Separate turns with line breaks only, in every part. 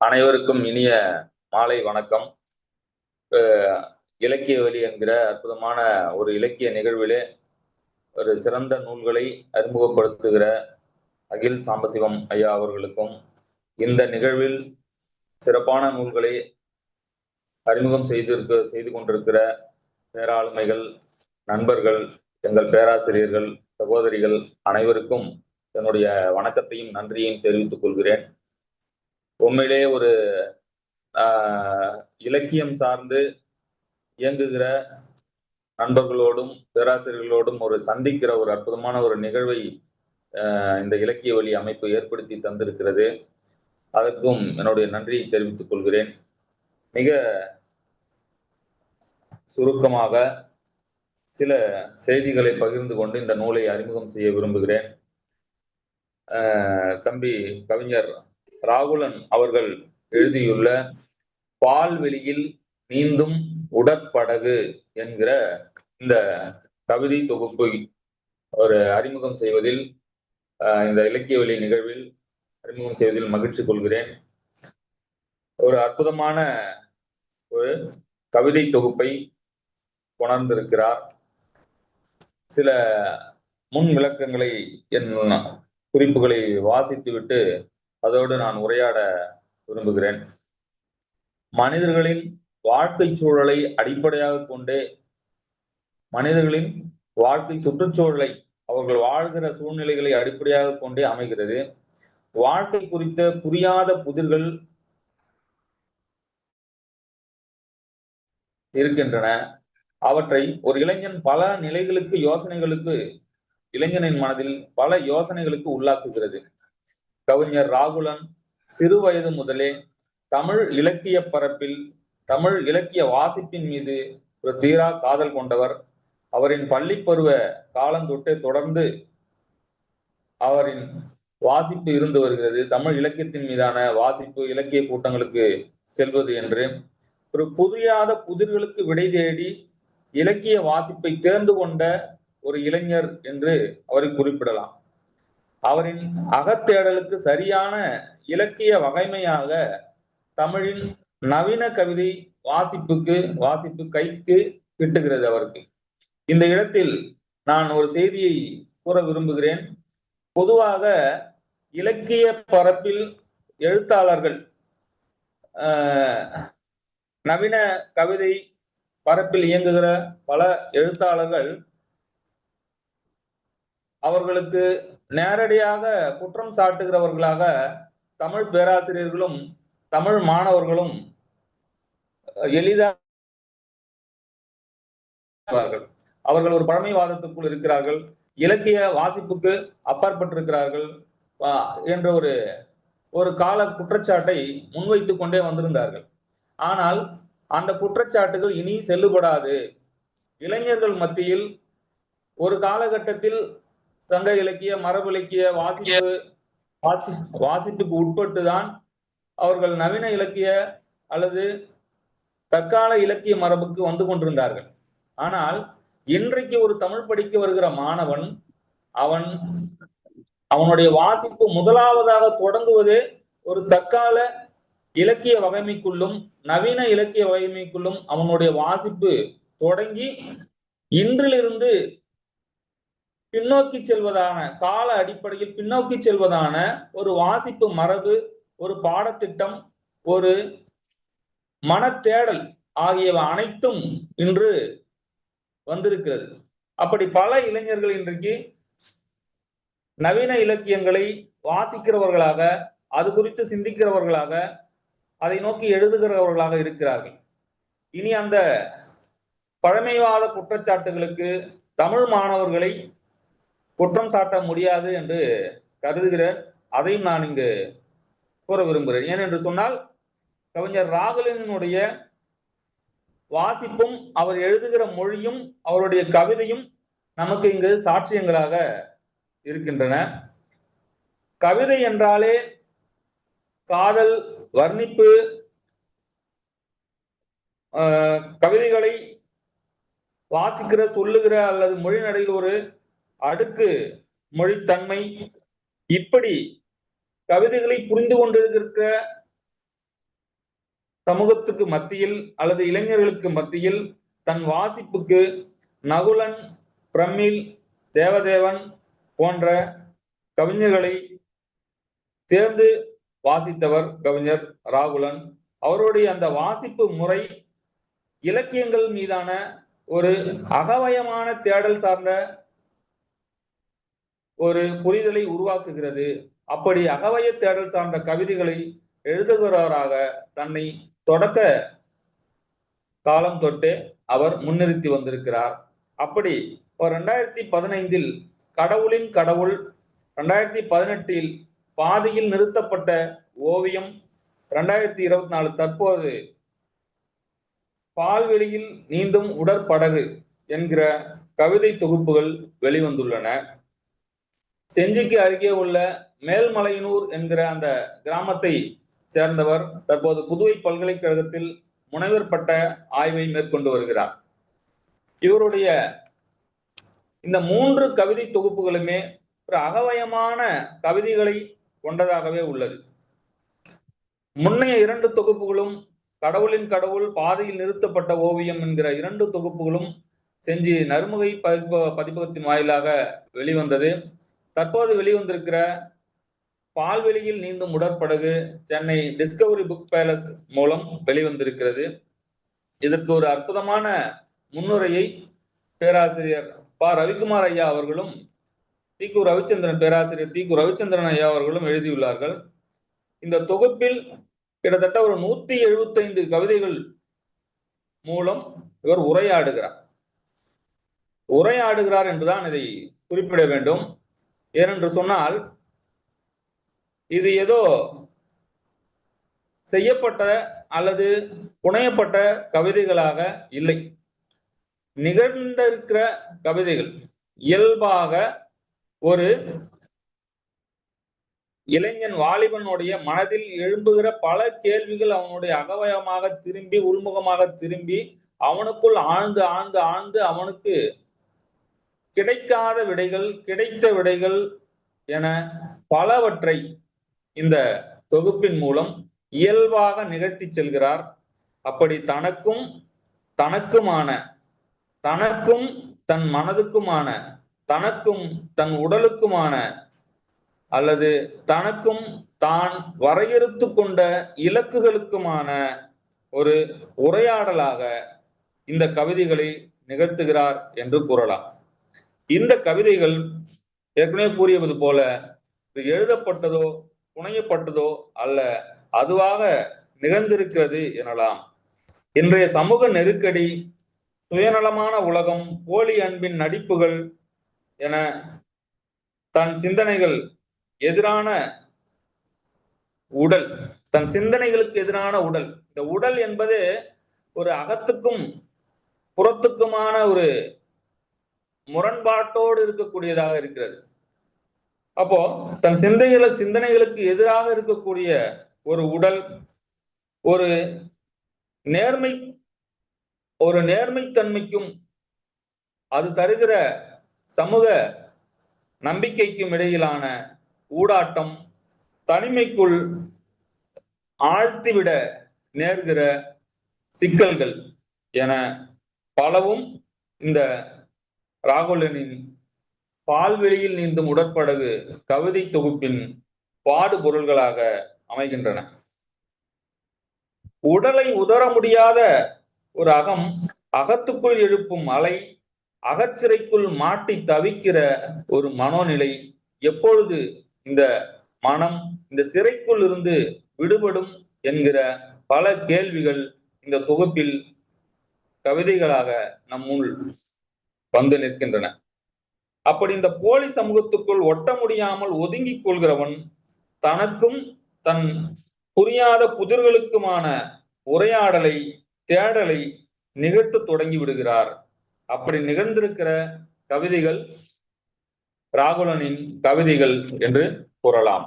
அனைவருக்கும் இனிய மாலை வணக்கம். இலக்கிய வழி என்கிற அற்புதமான ஒரு இலக்கிய நிகழ்விலே ஒரு சிறந்த நூல்களை அறிமுகப்படுத்துகிற அகில் சாம்பசிவம் ஐயா அவர்களுக்கும் இந்த நிகழ்வில் சிறப்பான நூல்களை அறிமுகம் செய்திருக்க செய்து கொண்டிருக்கிற பேராளுமைகள் நண்பர்கள் எங்கள் பேராசிரியர்கள் சகோதரிகள் அனைவருக்கும் என்னுடைய வணக்கத்தையும் நன்றியையும் தெரிவித்துக் கொள்கிறேன். உண்மையிலே ஒரு இலக்கியம் சார்ந்து இயங்குகிற நண்பர்களோடும் பேராசிரியர்களோடும் ஒரு சந்திக்கிற ஒரு அற்புதமான ஒரு நிகழ்வை இந்த இலக்கிய வழி அமைப்பு ஏற்படுத்தி தந்திருக்கிறது. அதற்கும் என்னுடைய நன்றியை தெரிவித்துக் கொள்கிறேன். மிக சுருக்கமாக சில செய்திகளை பகிர்ந்து கொண்டு இந்த நூலை அறிமுகம் செய்ய விரும்புகிறேன். தம்பி கவிஞர் ராகுலன் அவர்கள் எழுதியுள்ள பால்வெளியில் நீந்தும் உடற்படகு என்கிற இந்த கவிதை தொகுப்பு ஒரு அறிமுகம் செய்வதில் இந்த இலக்கிய வழி நிகழ்வில் அறிமுகம் செய்வதில் மகிழ்ச்சி கொள்கிறேன். ஒரு அற்புதமான ஒரு கவிதை தொகுப்பை உணர்ந்திருக்கிறார். சில முன் விளக்கங்களை என் குறிப்புகளை வாசித்துவிட்டு அதோடு நான் உரையாட விரும்புகிறேன். மனிதர்களின் வாழ்க்கை சூழலை அடிப்படையாக கொண்டே மனிதர்களின் வாழ்க்கை சுற்றுச்சூழலை அவர்கள் வாழ்கிற சூழ்நிலைகளை அடிப்படையாக கொண்டே அமைகிறது. வாழ்க்கை குறித்த புரியாத புதிர்கள் இருக்கின்றன. அவற்றை ஒரு இளைஞன் பல நிலைகளுக்கு யோசனைகளுக்கு இளைஞனின் மனதில் பல யோசனைகளுக்கு உள்ளாக்குகிறது. கவிஞர் ராகுலன் சிறுவயது முதலே தமிழ் இலக்கிய பரப்பில் தமிழ் இலக்கிய வாசிப்பின் மீது ஒரு தீரா காதல் கொண்டவர். அவரின் பள்ளிப்பருவ காலந்தொட்டே தொடர்ந்து அவரின் வாசிப்பு இருந்து வருகிறது. தமிழ் இலக்கியத்தின் மீதான வாசிப்பு இலக்கிய கூட்டங்களுக்கு செல்வது என்று. ஒரு புதியாத புதிர்களுக்கு விடை தேடி இலக்கிய வாசிப்பை தேர்ந்து கொண்ட ஒரு இளைஞர் என்று அவரை குறிப்பிடலாம். அவரின் அகத்தேடலுக்கு சரியான இலக்கிய வகைமையாக தமிழின் நவீன கவிதை வாசிப்புக்கு வாசிப்பு கைக்கு கிட்டுகிறது அவருக்கு. இந்த இடத்தில் நான் ஒரு செய்தியை கூற விரும்புகிறேன். பொதுவாக இலக்கிய பரப்பில் எழுத்தாளர்கள் நவீன கவிதை பரப்பில் இயங்குகிற பல எழுத்தாளர்கள் அவர்களுக்கு நேரடியாக குற்றம் சாட்டுகிறவர்களாக தமிழ் பேராசிரியர்களும் தமிழ் மாணவர்களும் எளிதாக அவர்கள் ஒரு பழமைவாதத்துக்குள் இருக்கிறார்கள். இலக்கிய வாசிப்புக்கு அப்பாற்பட்டிருக்கிறார்கள். என்ற ஒரு ஒரு கால குற்றச்சாட்டை முன்வைத்துக் கொண்டே வந்திருந்தார்கள். ஆனால் அந்த குற்றச்சாட்டுகள் இனி செல்லுபடாது. இளைஞர்கள் மத்தியில் ஒரு காலகட்டத்தில் சங்க இலக்கிய மரபு இலக்கிய வாசிப்பு வாசி வாசிப்புக்கு உட்பட்டுதான் அவர்கள் நவீன இலக்கிய அல்லது தற்கால இலக்கிய மரபுக்கு வந்து கொண்டிருந்தார்கள். ஆனால் இன்றைக்கு ஒரு தமிழ் படிக்க வருகிற மாணவன் அவன் அவனுடைய வாசிப்பு முதலாவதாக தொடங்குவதே ஒரு தற்கால இலக்கிய வகைமைக்குள்ளும் நவீன இலக்கிய வகைமைக்குள்ளும் அவனுடைய வாசிப்பு தொடங்கி இன்றிலிருந்து பின்னோக்கி செல்வதான கால அடிப்படையில் பின்னோக்கி செல்வதான ஒரு வாசிப்பு மரபு ஒரு பாடத்திட்டம் ஒரு மனத்தேடல் ஆகியவை அனைத்தும் இன்று வந்திருக்கிறது. அப்படி பல இளைஞர்கள் இன்றைக்கு நவீன இலக்கியங்களை வாசிக்கிறவர்களாக அது குறித்து சிந்திக்கிறவர்களாக அதை நோக்கி எழுதுகிறவர்களாக இருக்கிறார்கள். இனி அந்த பழமைவாத குற்றச்சாட்டுகளுக்கு தமிழ் மாணவர்களை குற்றம் சாட்ட முடியாது என்று கருதுகிறேன். அதையும் நான் இங்கு கூற விரும்புகிறேன். ஏனென்று சொன்னால் கவிஞர் ராகுலனுடைய வாசிப்பும் அவர் எழுதுகிற மொழியும் அவருடைய கவிதையும் நமக்கு இங்கு சாட்சியங்களாக இருக்கின்றன. கவிதை என்றாலே காதல் வர்ணிப்பு கவிதைகளை வாசிக்கிற சொல்லுகிற அல்லது மொழி நடையில் ஒரு அடுக்கு மொழித்தன்மை இப்படி கவிதைகளை புரிந்து கொண்டிருக்கிற சமூகத்துக்கு மத்தியில் அல்லது இளைஞர்களுக்கு மத்தியில் தன் வாசிப்புக்கு நகுலன் பிரமிழ் தேவதேவன் போன்ற கவிஞர்களை தேர்ந்து வாசித்தவர் கவிஞர் ராகுலன். அவருடைய அந்த வாசிப்பு முறை இலக்கியங்கள் மீதான ஒரு அகவயமான தேடல் சார்ந்த ஒரு புரிதலை உருவாக்குகிறது. அப்படி அகவய தேடல் சார்ந்த கவிதைகளை எழுதுகிறவராக தன்னை தொடக்க காலம் தொட்டு அவர் முன்னிறுத்தி வந்திருக்கிறார். அப்படி ரெண்டாயிரத்தி பதினைந்தில் கடவுளின் கடவுள் ரெண்டாயிரத்தி பதினெட்டில் பாதியில் நிறுத்தப்பட்ட ஓவியம் ரெண்டாயிரத்தி இருபத்தி நாலு தற்போது பால்வெளியில் நீந்தும் உடற்படகு என்கிற கவிதை தொகுப்புகள் வெளிவந்துள்ளன. செஞ்சிக்கு அருகே உள்ள மேல்மலையனூர் என்கிற அந்த கிராமத்தை சேர்ந்தவர் தற்போது புதுவை பல்கலைக்கழகத்தில் முனைவர் பட்ட ஆய்வை மேற்கொண்டு வருகிறார். இவருடைய இந்த மூன்று கவிதை தொகுப்புகளுமே ஒரு அகவயமான கவிதைகளை கொண்டதாகவே உள்ளது. முன்னைய இரண்டு தொகுப்புகளும் கடவுளின் கடவுள் பாதையில் நிறுத்தப்பட்ட ஓவியம் என்கிற இரண்டு தொகுப்புகளும் செஞ்சி நறுமுகை பதிப்பு பதிப்பகத்தின் வாயிலாக வெளிவந்தது. தற்போது வெளிவந்திருக்கிற பால்வெளியில் நீந்தும் உடற்படகு சென்னை டிஸ்கவரி புக் பேலஸ் மூலம் வெளிவந்திருக்கிறது. இதற்கு ஒரு அற்புதமான முன்னுரையை பேராசிரியர் ப. ரவிக்குமார் ஐயா அவர்களும் தி கு. ரவிச்சந்திரன் பேராசிரியர் தி கு. ரவிச்சந்திரன் ஐயா அவர்களும் எழுதியுள்ளார்கள். இந்த தொகுப்பில் கிட்டத்தட்ட ஒரு நூத்தி எழுபத்தைந்து கவிதைகள் மூலம் இவர் உரையாடுகிறார். உரையாடுகிறார் என்றுதான் இதை குறிப்பிட வேண்டும். ஏனென்று சொன்னால் இது ஏதோ செய்யப்பட்ட அல்லது புனையப்பட்ட கவிதைகளாக இல்லை. நிகழ்ந்திருக்கிற கவிதைகள் இயல்பாக ஒரு இளைஞன் வாலிபனுடைய மனதில் எழும்புகிற பல கேள்விகள் அவனுடைய அகவயமாக திரும்பி உள்முகமாக திரும்பி அவனுக்குள் ஆழ்ந்து ஆழ்ந்து ஆழ்ந்து அவனுக்கு கிடைக்காத விடைகள் கிடைத்த விடைகள் என பலவற்றை இந்த தொகுப்பின் மூலம் இயல்பாக நிகழ்த்தி செல்கிறார். அப்படி தனக்கும் தனக்குமான தனக்கும் தன் மனதுக்குமான தனக்கும் தன் உடலுக்குமான அல்லது தனக்கும் தான் வரையறுத்து கொண்ட இலக்குகளுக்குமான ஒரு உரையாடலாக இந்த கவிதைகளை நிகழ்த்துகிறார் என்று கூறலாம். இந்த கவிதைகள் ஏற்கனவே கூறியது போல எழுதப்பட்டதோ புனையப்பட்டதோ அல்ல அதுவாக நிகழ்ந்திருக்கிறது எனலாம். இன்றைய சமூக நெருக்கடி சுயநலமான உலகம் போலி அன்பின் நடிப்புகள் என தன் சிந்தனைகள் எதிரான உடல் தன் சிந்தனைகளுக்கு எதிரான உடல். இந்த உடல் என்பது ஒரு அகத்துக்கும் புறத்துக்குமான ஒரு முரண்பாட்டோடு இருக்கக்கூடியதாக இருக்கிறது. அப்போ தன் சிந்தைகள சிந்தனைகளுக்கு எதிராக இருக்கக்கூடிய ஒரு உடல் ஒரு நேர்மை ஒரு நேர்மைத்தன்மைக்கும் அது தருகிற சமூக நம்பிக்கைக்கும் இடையிலான ஊடாட்டம் தனிமைக்குள் ஆழ்த்திவிட நேர்கிற சிக்கல்கள் என பலவும் இந்த ராகுலனின் பால்வெளியில் நீந்தும் உடற்படகு கவிதை தொகுப்பின் பாடுபொருள்களாக அமைகின்றன. உடலை உதர முடியாத ஒரு அகம் அகத்துக்குள் எழுப்பும் அலை அகச்சிறைக்குள் மாட்டி தவிக்கிற ஒரு மனோநிலை எப்பொழுது இந்த மனம் இந்த சிறைக்குள் இருந்து விடுபடும் என்கிற பல கேள்விகள் இந்த தொகுப்பில் கவிதைகளாக நம் முன் வந்து நிற்கின்றன. அப்படி இந்த போலி சமூகத்துக்குள் ஒட்ட முடியாமல் ஒதுங்கிக் கொள்கிறவன் தனக்கும் தன் புரியாத புதிர்களுக்குமான உரையாடலை தேடலை நிகழ்த்து தொடங்கி விடுகிறார். அப்படி நிகழ்ந்திருக்கிற கவிதைகள் ராகுலனின் கவிதைகள் என்று கூறலாம்.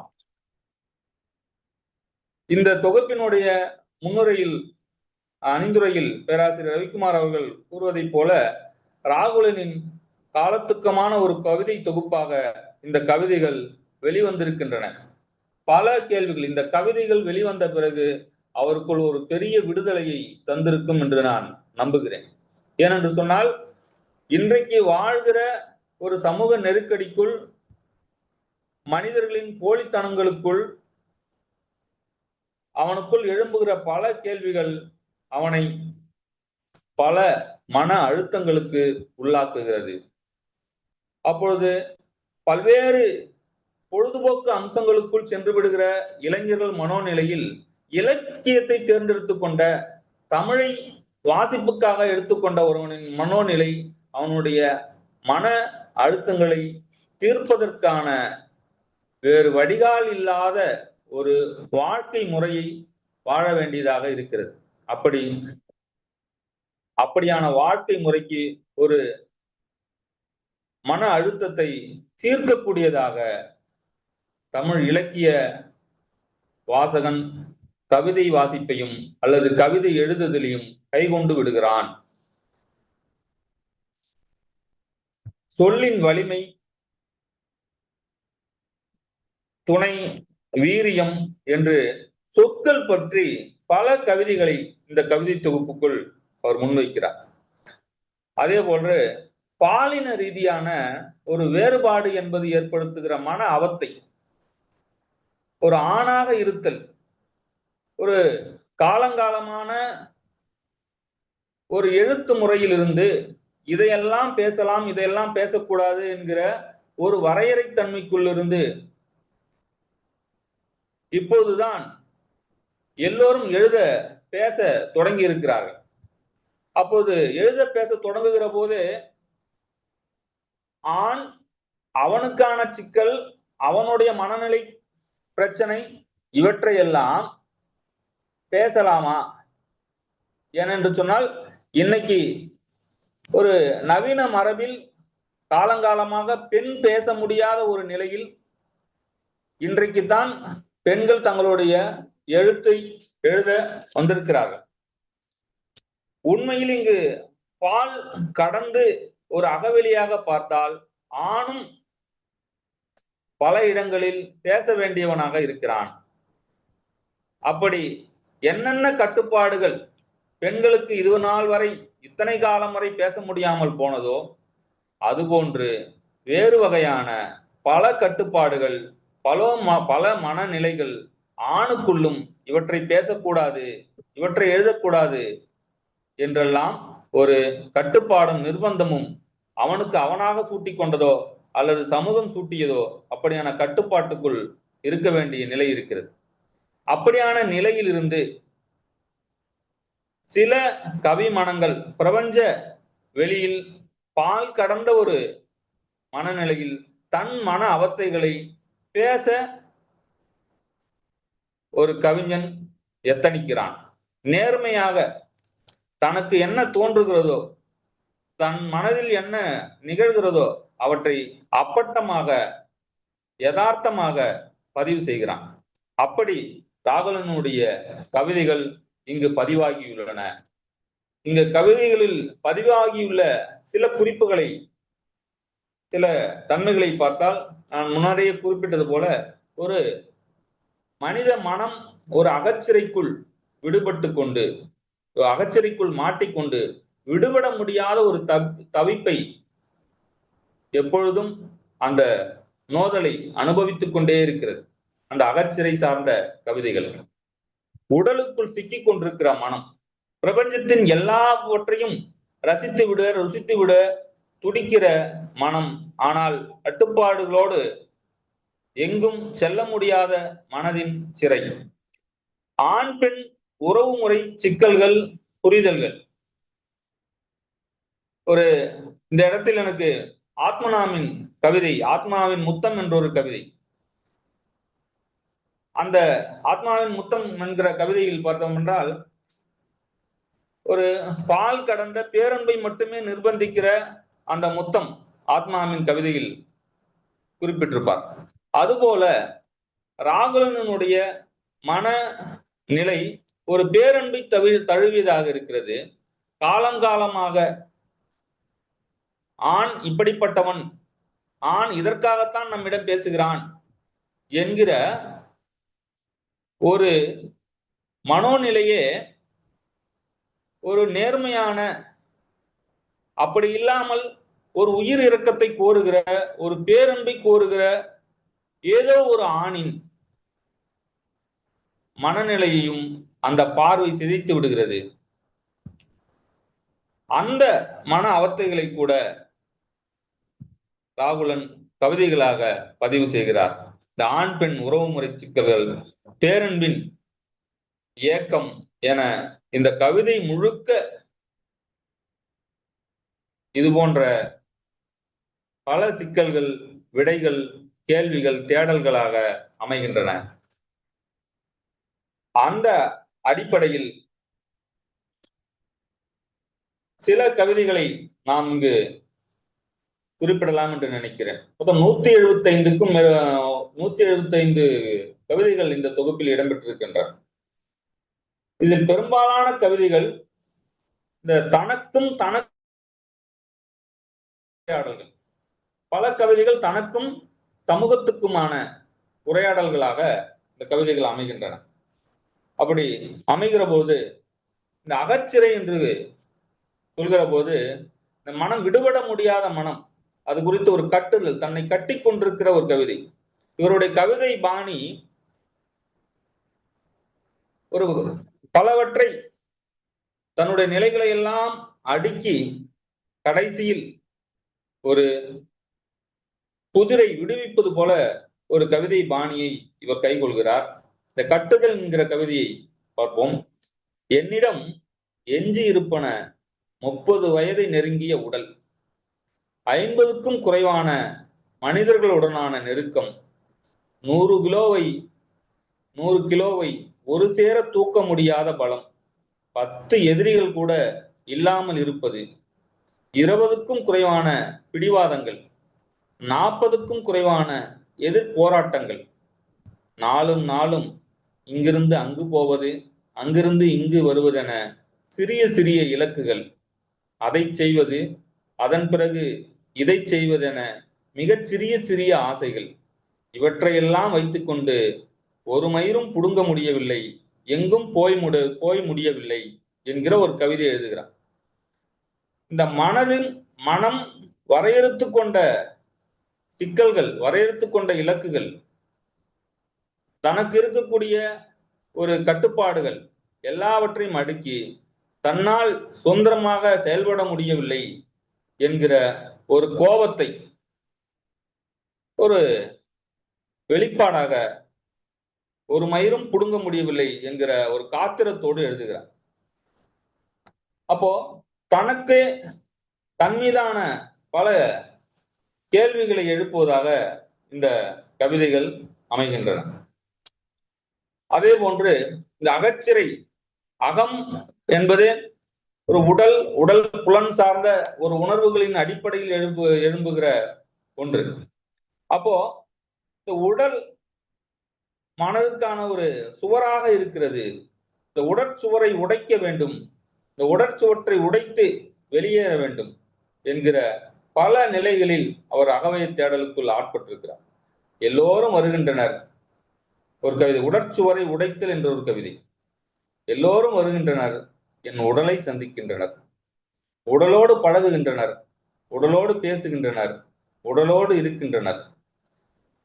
இந்த தொகுப்பினுடைய முன்னுரையில் அணிந்துரையில் பேராசிரியர் ரவிக்குமார் அவர்கள் கூறுவதைப் போல ராகுலனின் காலத்துக்கமான ஒரு கவிதை தொகுப்பாக இந்த கவிதைகள் வெளிவந்திருக்கின்றன. பல கேள்விகள் இந்த கவிதைகள் வெளிவந்த பிறகு அவருக்குள் ஒரு பெரிய விடுதலையை தந்திருக்கும் என்று நான் நம்புகிறேன். ஏனென்று சொன்னால் இன்றைக்கு வாழ்கிற ஒரு சமூக நெருக்கடிக்குள் மனிதர்களின் போலித்தனங்களுக்குள் அவனுக்குள் எழும்புகிற பல கேள்விகள் அவனை பல மன அழுத்தங்களுக்கு உள்ளாக்குகிறது. அப்பொழுது பல்வேறு பொழுதுபோக்கு அம்சங்களுக்குள் சென்று விடுகிற இளைஞர்கள் மனோநிலையில் இலக்கியத்தை தேர்ந்தெடுத்து கொண்ட தமிழை வாசிப்புக்காக எடுத்துக்கொண்ட ஒருவனின் மனோநிலை அவனுடைய மன அழுத்தங்களை தீர்ப்பதற்கான வேறு வடிகால் இல்லாத ஒரு வாழ்க்கை முறையை வாழ வேண்டியதாக இருக்கிறது. அப்படி அப்படியான வாழ்க்கை முறைக்கு ஒரு மன அழுத்தத்தை தீர்க்கக்கூடியதாக தமிழ் இலக்கிய வாசகன் கவிதை வாசிப்பையும் அல்லது கவிதை எழுதுதலையும் கைகொண்டு விடுகிறான். சொல்லின் வலிமை துணை வீரியம் என்று சொற்கள் பற்றி பல கவிதைகளை இந்த கவிதை தொகுப்புக்குள் அவர் முன்வைக்கிறார். அதே போன்று பாலின ரீதியான ஒரு வேறுபாடு என்பது ஏற்படுத்துகிற மன அவத்தை ஒரு ஆணாக இருத்தல் ஒரு காலங்காலமான ஒரு எழுத்து முறையிலிருந்து இதையெல்லாம் பேசலாம் இதையெல்லாம் பேசக்கூடாது என்கிற ஒரு வரையறை தன்மைக்குள்ளிருந்து இப்போதுதான் எல்லோரும் எழுத பேச தொடங்கி இருக்கிறார்கள் அப்போது எழுத பேச தொடங்குகிற போது ஆண் அவனுக்கான சிக்கல் அவனுடைய மனநிலை பிரச்சனை இவற்றையெல்லாம் பேசலாமா? ஏனென்று சொன்னால் இன்னைக்கு ஒரு நவீன மரபில் காலங்காலமாக பெண் பேச முடியாத ஒரு நிலையில் இன்றைக்கு தான் பெண்கள் தங்களுடைய எழுத்தை எழுத வந்திருக்கிறார்கள். உண்மையில் இங்கு பால் கடந்து ஒரு அகவெளியாக பார்த்தால் ஆணும் பல இடங்களில் பேச வேண்டியவனாக இருக்கிறான். அப்படி என்னென்ன கட்டுப்பாடுகள் பெண்களுக்கு இது நாள் வரை இத்தனை காலம் வரை பேச முடியாமல் போனதோ அதுபோன்று வேறு வகையான பல கட்டுப்பாடுகள் பல ம- பல மனநிலைகள் ஆணுக்குள்ளும் இவற்றை பேசக்கூடாது இவற்றை எழுதக்கூடாது என்றெல்லாம் ஒரு கட்டுப்பாடும் நிர்பந்தமும் அவனுக்கு அவனாக சூட்டிக் கொண்டதோ அல்லது சமூகம் சூட்டியதோ அப்படியான கட்டுப்பாட்டுக்குள் இருக்க வேண்டிய நிலை இருக்கிறது. அப்படியான நிலையிலிருந்து சில கவி மனங்கள் பிரபஞ்ச வெளியில் பால் கடந்த ஒரு மனநிலையில் தன் மன அவத்தைகளை பேச ஒரு கவிஞன் எத்தனிக்கிறான். நேர்மையாக தனக்கு என்ன தோன்றுகிறதோ தன் மனதில் என்ன நிகழ்கிறதோ அவற்றை அப்பட்டமாக யதார்த்தமாக பதிவு செய்கிறான். அப்படி ராகுலனுடைய கவிதைகள் இங்கு பதிவாகியுள்ளன. இங்கு கவிதைகளில் பதிவாகியுள்ள சில குறிப்புகளை சில தன்மைகளை பார்த்தால் நான் முன்னாடியே குறிப்பிட்டது போல ஒரு மனித மனம் ஒரு அகச்சிறைக்குள் விடுபட்டு கொண்டு அகச்சரிக்குள் மாட்டிக்கொண்டு விடுபட முடியாத ஒரு தவிப்பை எப்பொழுதும் அந்த நோதலை அனுபவித்துக் கொண்டே இருக்கிறது. அந்த அகச்சிறை சார்ந்த கவிதைகள். உடலுக்குள் சிக்கிக் கொண்டிருக்கிற மனம். பிரபஞ்சத்தின் எல்லாவற்றையும் ரசித்து விட ருசித்து விட துடிக்கிற மனம். ஆனால் கட்டுப்பாடுகளோடு எங்கும் செல்ல முடியாத மனதின் சிறை. ஆண் பெண் உறவுமுறை சிக்கல்கள் புரிதல்கள். ஒரு இந்த இடத்தில் எனக்கு ஆத்மனாவின் கவிதை ஆத்மாவின் முத்தம் என்ற ஒரு கவிதை. அந்த ஆத்மாவின் முத்தம் என்கிற கவிதையில் பார்த்தோம் என்றால் ஒரு பால் கடந்த பேரன்பை மட்டுமே நிர்பந்திக்கிற அந்த முத்தம் ஆத்மாவின் கவிதையில் குறிப்பிட்டிருப்பார். அதுபோல ராகுலனுடைய மன நிலை ஒரு பேரன்பை தவி தழுவியதாக இருக்கிறது. காலங்காலமாக ஆண் இப்படிப்பட்டவன் ஆண் இதற்காகத்தான் நம்மிடம் பேசுகிறான் என்கிற ஒரு மனோநிலையே ஒரு நேர்மையான அப்படி இல்லாமல் ஒரு உயிர் இறக்கத்தை கோருகிற ஒரு பேரன்பை கோருகிற ஏதோ ஒரு ஆணின் மனநிலையையும் அந்த பார்வை சிதைத்து விடுகிறது. அந்த மன அவத்தைகளை கூட ராகுலன் கவிதைகளாக பதிவு செய்கிறார். இந்த ஆண் பெண் உறவுமுறை சிக்கல்கள் பேரன்பின் ஏக்கம் என இந்த கவிதை முழுக்க இது போன்ற பல சிக்கல்கள் விடைகள் கேள்விகள் தேடல்களாக அமைகின்றன. அந்த அடிப்படையில் சில கவிதைகளை நாம் இங்கு குறிப்பிடலாம் என்று நினைக்கிறேன். மொத்தம் நூத்தி எழுபத்தி ஐந்துக்கும் நூத்தி எழுபத்தி ஐந்து கவிதைகள் இந்த தொகுப்பில் இடம்பெற்றிருக்கின்றன. இதில் பெரும்பாலான கவிதைகள் இந்த தனக்கும் தனக்கு உரையாடல்கள். பல கவிதைகள் தனக்கும் சமூகத்துக்குமான உரையாடல்களாக இந்த கவிதைகள் அமைகின்றன. அப்படி அமைகிற போது இந்த அகச்சிறை என்று சொல்கிற போது இந்த மனம் விடுபட முடியாத மனம் அது குறித்து ஒரு கட்டுதல் தன்னை கட்டி கொண்டிருக்கிற ஒரு கவிதை. இவருடைய கவிதை பாணி ஒரு பலவற்றை தன்னுடைய நிலைகளை எல்லாம் அடுக்கி கடைசியில் ஒரு புதிரை விடுவிப்பது போல ஒரு கவிதை பாணியை இவர் கைகொள்கிறார் இந்த கட்டுதல் என்கிற கவிதையை பார்ப்போம். என்னிடம் எஞ்சி இருப்பன முப்பது வயதை நெருங்கிய உடல் ஐம்பதுக்கும் குறைவான மனிதர்களுடனான நெருக்கம் நூறு கிலோவை நூறு கிலோவை ஒரு சேர தூக்க முடியாத பலம் பத்து எதிரிகள் கூட இல்லாமல் இருப்பது இருபதுக்கும் குறைவான பிடிவாதங்கள் நாற்பதுக்கும் குறைவான எதிர் போராட்டங்கள் நாளும் நாளும் இங்கிருந்து அங்கு போவது அங்கிருந்து இங்கு வருவதென சிறிய சிறிய இலக்குகள். அதை செய்வது அதன் பிறகு இதை செய்வதென மிகச் சிறிய சிறிய ஆசைகள். இவற்றையெல்லாம் வைத்துக்கொண்டு ஒரு மயிரும் புடுங்க முடியவில்லை எங்கும் போய் முட போய் முடியவில்லை என்கிற ஒரு கவிதை எழுதுகிறார் இந்த மனதின் மனம் வரையறுத்து கொண்ட சிக்கல்கள் வரையறுத்து கொண்ட இலக்குகள் தனக்கு இருக்கக்கூடிய ஒரு கட்டுப்பாடுகள் எல்லாவற்றையும் அடுக்கி தன்னால் சுதந்திரமாக செயல்பட முடியவில்லை என்கிற ஒரு கோபத்தை ஒரு வெளிப்பாடாக ஒரு மயிரும் புடுங்க முடியவில்லை என்கிற ஒரு காத்திரத்தோடு எழுதுகிறார். அப்போ தனக்கு தன் மீதான பல கேள்விகளை எழுப்புவதாக இந்த கவிதைகள் அமைகின்றன. அதே போன்று இந்த அகச்சிறை அகம் என்பது ஒரு உடல் உடல் புலன் சார்ந்த ஒரு உணர்வுகளின் அடிப்படையில் எழும்பு எழும்புகிற ஒன்று. அப்போ இந்த உடல் மனதுக்கான ஒரு சுவராக இருக்கிறது. இந்த உடற்சுவரை உடைக்க வேண்டும். இந்த உடற்சுவற்றை உடைத்து வெளியேற வேண்டும் என்கிற பல நிலைகளில் அவர் அகவய தேடலுக்குள் ஆட்பட்டிருக்கிறார். எல்லோரும் வருகின்றனர். ஒரு கவிதை உடற்சுவரை உடைத்தல் என்ற ஒரு கவிதை. எல்லோரும் வருகின்றனர் என் உடலை சந்திக்கின்றனர். உடலோடு பழகுகின்றனர் உடலோடு பேசுகின்றனர் உடலோடு இருக்கின்றனர்.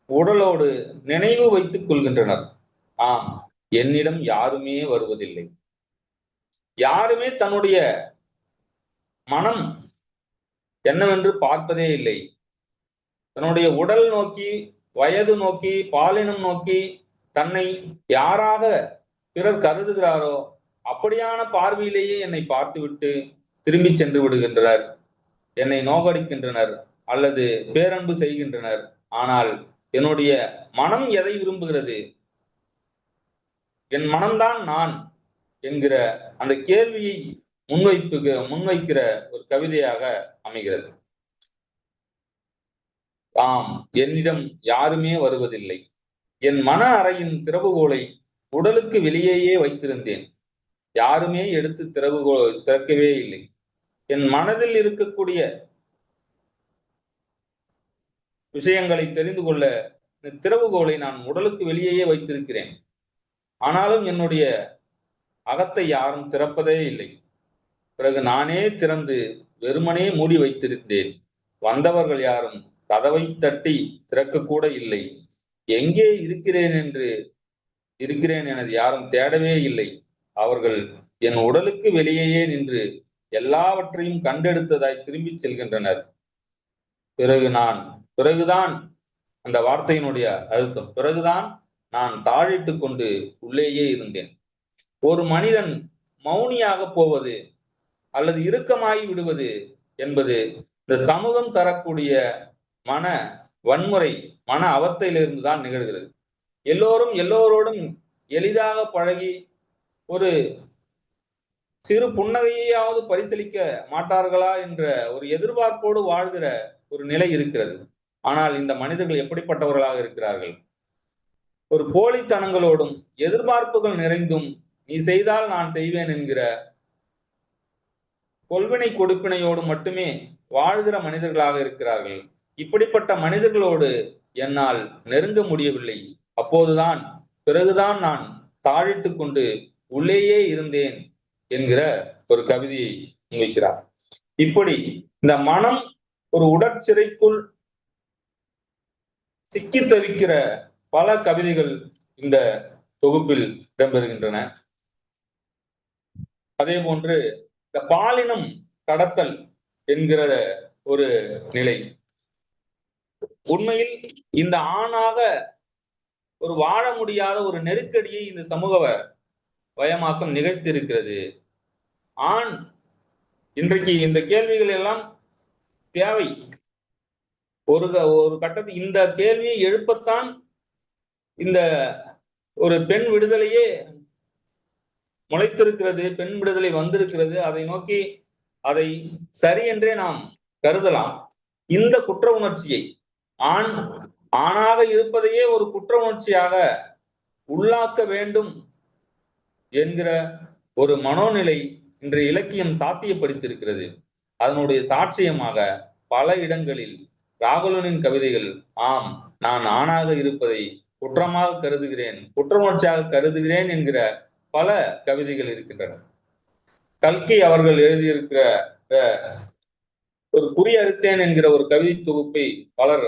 உடலோடு நினைவு வைத்துக் கொள்கின்றனர். ஆம் என்னிடம் யாருமே வருவதில்லை. யாருமே தன்னுடைய மனம் என்னவென்று பார்ப்பதே இல்லை. தன்னுடைய உடல் நோக்கி வயது நோக்கி பாலினம் நோக்கி தன்னை யாராக பிறர் கருதுகிறாரோ அப்படியான பார்வையிலேயே என்னை பார்த்துவிட்டு திரும்பி சென்று விடுகின்றனர் என்னை நோகடிக்கின்றனர் அல்லது பேரன்பு செய்கின்றனர். ஆனால் என்னுடைய மனம் எதை விரும்புகிறது? என் மனம்தான் நான் என்கிற அந்த கேள்வியை முன்வைப்பு முன்வைக்கிற ஒரு கவிதையாக அமைகிறது. ஆம் என்னிடம் யாருமே வருவதில்லை. என் மன அறையின் திறவுகோலை உடலுக்கு வெளியேயே வைத்திருந்தேன். யாருமே எடுத்து திறவுகோ திறக்கவே இல்லை. என் மனதில் இருக்கக்கூடிய விஷயங்களை தெரிந்து கொள்ள இந்த திறவுகோலை நான் உடலுக்கு வெளியேயே வைத்திருக்கிறேன். ஆனாலும் என்னுடைய அகத்தை யாரும் திறப்பதே இல்லை. பிறகு நானே திறந்து வெறுமனே மூடி வைத்திருந்தேன். வந்தவர்கள் யாரும் கதவை தட்டி திறக்கக்கூட இல்லை. எங்கே இருக்கிறேன் என்று இருக்கிறேன் எனது யாரும் தேடவே இல்லை. அவர்கள் என் உடலுக்கு வெளியேயே நின்று எல்லாவற்றையும் கண்டெடுத்ததாய் திரும்பிச் செல்கின்றனர். பிறகு நான் பிறகுதான் அந்த வார்த்தையினுடைய அழுத்தம் பிறகுதான் நான் தாழிட்டு கொண்டு உள்ளேயே இருந்தேன். ஒரு மனிதன் மௌனியாக போவது அல்லது இறுக்கமாகி விடுவது என்பது இந்த சமூகம் தரக்கூடிய மன வன்முறை மன அவத்தையிலிருந்து தான் நிகழ்கிறது. எல்லோரும் எல்லோரோடும் எளிதாக பழகி ஒரு சிறு புன்னகையாவது பரிசளிக்க மாட்டார்களா என்ற ஒரு எதிர்பார்ப்போடு வாழ்கிற ஒரு நிலை இருக்கிறது. ஆனால் இந்த மனிதர்கள் எப்படிப்பட்டவர்களாக இருக்கிறார்கள்? ஒரு போலித்தனங்களோடும் எதிர்பார்ப்புகள் நிறைந்தும் நீ செய்தால் நான் செய்வேன் என்கிற கொள்வினை கொடுப்பினையோடு மட்டுமே வாழ்கிற மனிதர்களாக இருக்கிறார்கள். இப்படிப்பட்ட மனிதர்களோடு என்னால் நெருங்க முடியவில்லை. அப்போதுதான் பிறகுதான் நான் தாழிட்டு கொண்டு உள்ளேயே இருந்தேன் என்கிற ஒரு கவிதையை முன்வைக்கிறார் இப்படி இந்த மனம் ஒரு உடற்சிறைக்குள் சிக்கி தவிக்கிற பல கவிதைகள் இந்த தொகுப்பில் இடம்பெறுகின்றன. அதே போன்று இந்த பாலினம் கடத்தல் என்கிற ஒரு நிலை உண்மையில் இந்த ஆணாக ஒரு வாழ முடியாத ஒரு நெருக்கடியை இந்த சமூக வயமாக்கம் நிகழ்த்தியிருக்கிறது. ஆண் இன்றைக்கு இந்த கேள்விகள் எல்லாம் தேவை. ஒரு ஒரு கட்டத்தில் இந்த கேள்வியை எழுப்பத்தான் இந்த ஒரு பெண் விடுதலையே முளைத்திருக்கிறது பெண் விடுதலை வந்திருக்கிறது. அதை நோக்கி அதை சரி என்றே நாம் கருதலாம். இந்த குற்ற உணர்ச்சியை ஆண் ஆணாக இருப்பதையே ஒரு குற்ற உணர்ச்சியாக உள்ளாக்க வேண்டும் என்கிற ஒரு மனோநிலை இன்றைய இலக்கியம் சாத்தியப்படுத்தியிருக்கிறது. அதனுடைய சாட்சியமாக பல இடங்களில் ராகுலனின் கவிதைகள் ஆம் நான் ஆணாக இருப்பதை குற்றமாக கருதுகிறேன் குற்ற உணர்ச்சியாக கருதுகிறேன் என்கிற பல கவிதைகள் இருக்கின்றன. கல்கி அவர்கள் எழுதியிருக்கிற ஒரு குறி அறுத்தேன் என்கிற ஒரு கவிதை தொகுப்பை பலர்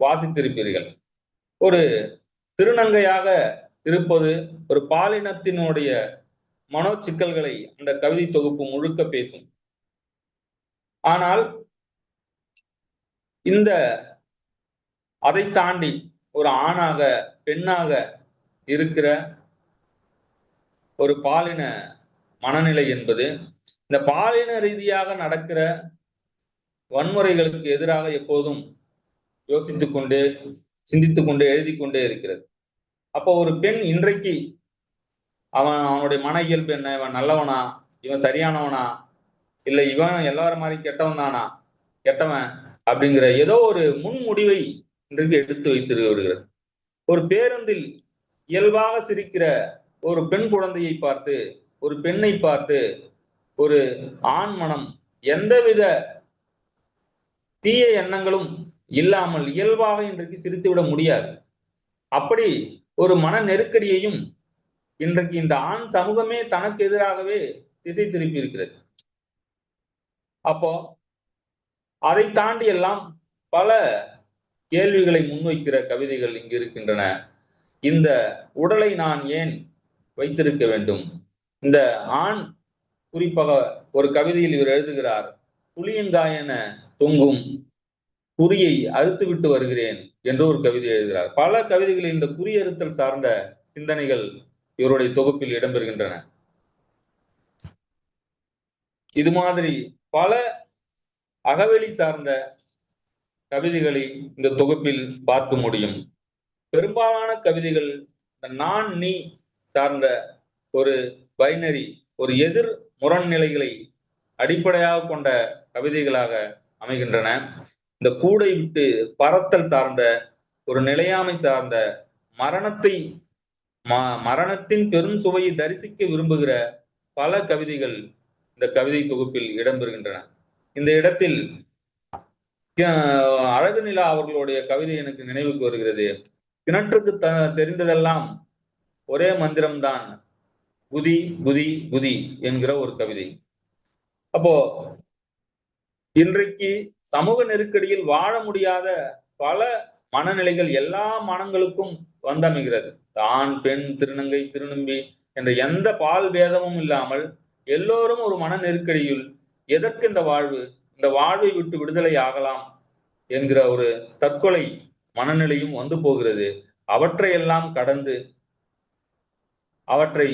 வாசித்திருப்பீர்கள். ஒரு திருநங்கையாக இருப்பது ஒரு பாலினத்தினுடைய மனோ சிக்கல்களை அந்த கவிதை தொகுப்பு முழுக்க பேசும். ஆனால் இந்த அதை தாண்டி ஒரு ஆணாக பெண்ணாக இருக்கிற ஒரு பாலின மனநிலை என்பது இந்த பாலின ரீதியாக நடக்கிற வன்முறைகளுக்கு எதிராக எப்போதும் யோசித்து கொண்டு சிந்தித்து கொண்டு எழுதி கொண்டே இருக்கிறது. அப்போ ஒரு பெண் இன்றைக்கு அவன் அவனுடைய மன இயல்பு என்ன? இவன் நல்லவனா? இவன் சரியானவனா? இல்லை இவன் எல்லாரும் மாதிரி கெட்டவன் தானா? கெட்டவன் அப்படிங்கிற ஏதோ ஒரு முன் முடிவை இன்றைக்கு எடுத்து வைத்து விடுகிறது ஒரு பேருந்தில் இயல்பாக சிரிக்கிற ஒரு பெண் குழந்தையை பார்த்து ஒரு பெண்ணை பார்த்து ஒரு ஆண் மனம் எந்தவித தீய எண்ணங்களும் இல்லாமல் இயல்பாக இன்றைக்கு சிரித்துவிட முடியாது. அப்படி ஒரு மன நெருக்கடியையும் இன்றைக்கு இந்த ஆண் சமூகமே தனக்கு எதிராகவே திசை திருப்பி இருக்கிறது அப்போ அதை தாண்டி எல்லாம் பல கேள்விகளை முன்வைக்கிற கவிதைகள் இங்கு இருக்கின்றன. இந்த உடலை நான் ஏன் வைத்திருக்க வேண்டும்? இந்த ஆண் குறிப்பாக ஒரு கவிதையில் இவர் எழுதுகிறார் புளியங்காயன தொங்கும் குறியை அறுத்து விட்டு வருகிறேன் என்று ஒரு கவிதை எழுதுகிறார். பல கவிதைகளில் இந்த குறி அறுத்தல் சார்ந்த சிந்தனைகள் இவருடைய தொகுப்பில் இடம்பெறுகின்றன. இது மாதிரி பல அகவெளி சார்ந்த கவிதைகளை இந்த தொகுப்பில் பார்க்க முடியும். பெரும்பாலான கவிதைகள் நான் நீ சார்ந்த ஒரு பைனரி ஒரு எதிர் முரண்நிலைகளை அடிப்படையாக கொண்ட கவிதைகளாக அமைகின்றன. இந்த கூடை விட்டு பறத்தல் சார்ந்த ஒரு நிலையாமை சார்ந்த மரணத்தை ம மரணத்தின் பெரும் சுவையை தரிசிக்க விரும்புகிற பல கவிதைகள் இந்த கவிதை தொகுப்பில் இடம்பெறுகின்றன. இந்த இடத்தில் அழகு நிலா அவர்களுடைய கவிதை எனக்கு நினைவுக்கு வருகிறது. கிணற்றுக்கு த தெரிந்ததெல்லாம் ஒரே மந்திரம்தான். குதி குதி குதி என்கிற ஒரு கவிதை. அப்போ இன்றைக்கு சமூக நெருக்கடியில் வாழ முடியாத பல மனநிலைகள் எல்லா மனங்களுக்கும் வந்தமைகிறது. ஆண் பெண் திருநங்கை திருநம்பி என்ற எந்த பால் பேதமும் இல்லாமல் எல்லோரும் ஒரு மன நெருக்கடியில் எதற்கு இந்த வாழ்வு? இந்த வாழ்வை விட்டு விடுதலை ஆகலாம் என்கிற ஒரு தற்கொலை மனநிலையும் வந்து போகிறது. அவற்றையெல்லாம் கடந்து அவற்றை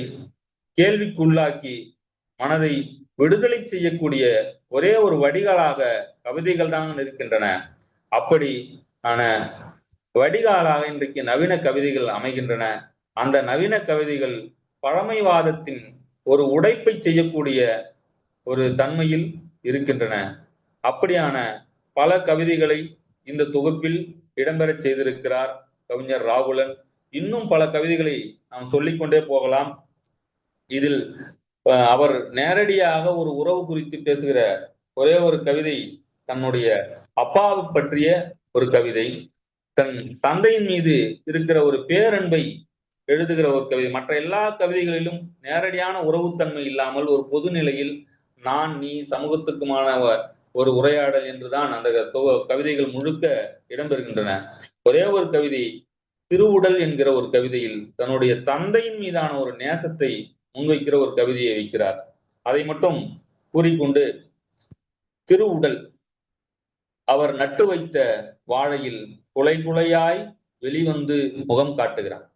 கேள்விக்குள்ளாக்கி மனதை விடுதலை செய்யக்கூடிய ஒரே ஒரு வடிகாலாக கவிதைகள் தான் இருக்கின்றன. அப்படி ஆன வடிகாலாக இன்றைக்கு நவீன கவிதைகள் அமைகின்றன. அந்த நவீன கவிதைகள் பழமைவாதத்தின் ஒரு உடைப்பை செய்யக்கூடிய ஒரு தன்மையில் இருக்கின்றன. அப்படியான பல கவிதைகளை இந்த தொகுப்பில் இடம்பெறச் செய்திருக்கிறார் கவிஞர் ராகுலன். இன்னும் பல கவிதைகளை நாம் சொல்லிக்கொண்டே போகலாம். இதில் அவர் நேரடியாக ஒரு உறவு குறித்து பேசுகிற ஒரே ஒரு கவிதை தன்னுடைய அப்பாவை பற்றிய ஒரு கவிதை. தன் தந்தையின் மீது இருக்கிற ஒரு பேரன்பை எழுதுகிற ஒரு கவிதை. மற்ற எல்லா கவிதைகளிலும் நேரடியான உறவுத்தன்மை இல்லாமல் ஒரு பொது நிலையில் நான் நீ சமூகத்துக்குமான ஒரு உரையாடல் என்றுதான் அந்த கவிதைகள் முழுக்க இடம்பெறுகின்றன. ஒரே ஒரு கவிதை திருவுடல் என்கிற ஒரு கவிதையில் தன்னுடைய தந்தையின் மீதான ஒரு நேசத்தை முன்வைக்கிற ஒரு கவிதையை வைக்கிறார். அதை மட்டும் கூறிக்கொண்டு திருவுடல் அவர் நட்டு வைத்த வாழையில் குலை குலையாய் வெளிவந்து முகம் காட்டுகிறார்.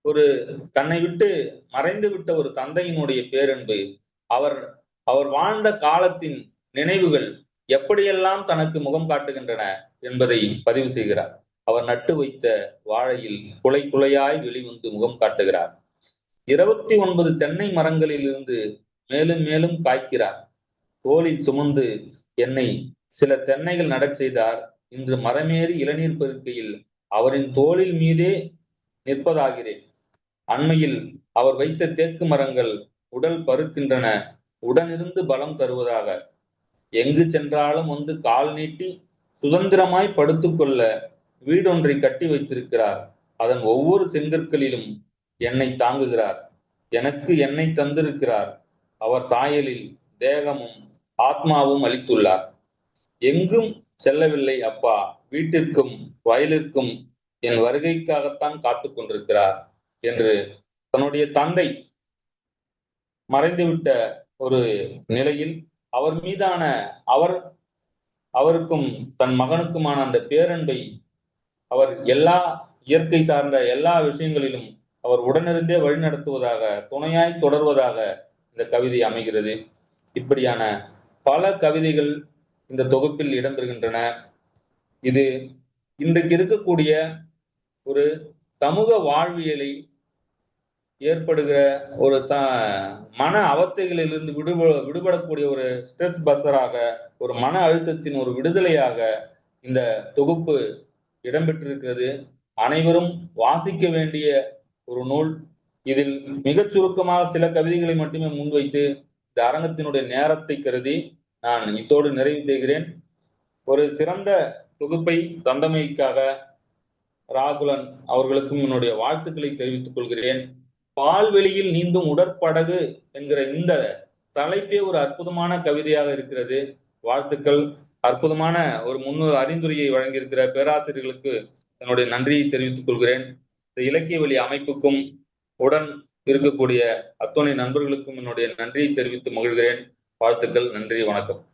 ஒரு தன்னை விட்டு மறைந்து விட்ட ஒரு தந்தையினுடைய பேரன்பு அவர் அவர் வாழ்ந்த காலத்தின் நினைவுகள் எப்படியெல்லாம் தனக்கு முகம் காட்டுகின்றன என்பதை பதிவு செய்கிறார். அவர் நட்டு வைத்த வாழையில் குலை குலையாய் வெளிவந்து முகம் காட்டுகிறார். இருபத்தி ஒன்பது தென்னை மரங்களில் இருந்து மேலும் மேலும் காய்க்கிறார். தோளில் சுமந்து என்னை சில தென்னைகள் நடச் செய்தார். இன்று மரமேறி இளநீர் பெருக்கையில் அவரின் தோளில் மீதே நிற்பதாகிறேன். அண்மையில் அவர் வைத்த தேக்கு மரங்கள் உடல் பருக்கின்றன. உடனிருந்து பலம் தருவதாக. எங்கு சென்றாலும் வந்து கால் நீட்டி சுதந்திரமாய் படுத்துக்கொள்ள வீடொன்றை கட்டி வைத்திருக்கிறார். அதன் ஒவ்வொரு செங்கற்களிலும் என்னை தாங்குகிறார். எனக்கு என்னை தந்திருக்கிறார். அவர் சாயலில் தேகமும் ஆத்மாவும் அளித்துள்ளார். எங்கும் செல்லவில்லை அப்பா. வீட்டிற்கும் வயலிற்கும் என் வருகைக்காகத்தான் காத்து கொண்டிருக்கிறார் என்று தன்னுடைய தந்தை மறைந்துவிட்ட ஒரு நிலையில் அவர் மீதான அவர் அவருக்கும் தன் மகனுக்குமான அந்த பேரன்பை அவர் எல்லா இயற்கை சார்ந்த எல்லா விஷயங்களிலும் அவர் உடனிருந்தே வழிநடத்துவதாக துணையாய் தொடர்வதாக இந்த கவிதை அமைகிறது. இப்படியான பல கவிதைகள் இந்த தொகுப்பில் இடம்பெறுகின்றன. இது இன்றைக்கு இருக்கக்கூடிய ஒரு சமூக வாழ்வியலை ஏற்படுகிற ஒரு ச மன அவத்தைகளிலிருந்து விடுப விடுபடக்கூடிய ஒரு ஸ்ட்ரெஸ் பஸ்ஸராக ஒரு மன அழுத்தத்தின் ஒரு விடுதலையாக இந்த தொகுப்பு இடம்பெற்றிருக்கிறது. அனைவரும் வாசிக்க வேண்டிய ஒரு நூல். இதில் மிகச் சுருக்கமாக சில கவிதைகளை மட்டுமே முன்வைத்து இந்த அரங்கத்தினுடைய நேரத்தை கருதி நான் இத்தோடு நிறைவு செய்கிறேன். ஒரு சிறந்த தொகுப்பை தந்தமைக்காக ராகுலன் அவர்களுக்கும் என்னுடைய வாழ்த்துக்களை தெரிவித்துக் கொள்கிறேன். பால்வெளியில் நீந்தும் உடற்படகு என்கிற இந்த தலைப்பே ஒரு அற்புதமான கவிதையாக இருக்கிறது. வாழ்த்துக்கள். அற்புதமான ஒரு முன்னூறு அறிந்துரையை வழங்கியிருக்கிற பேராசிரியர்களுக்கு என்னுடைய நன்றியை தெரிவித்துக் கொள்கிறேன். இந்த இலக்கிய வழி அமைப்புக்கும் உடன் இருக்கக்கூடிய அத்துணை நண்பர்களுக்கும் என்னுடைய நன்றியை தெரிவித்து மகிழ்கிறேன். வாழ்த்துக்கள் நன்றி வணக்கம்.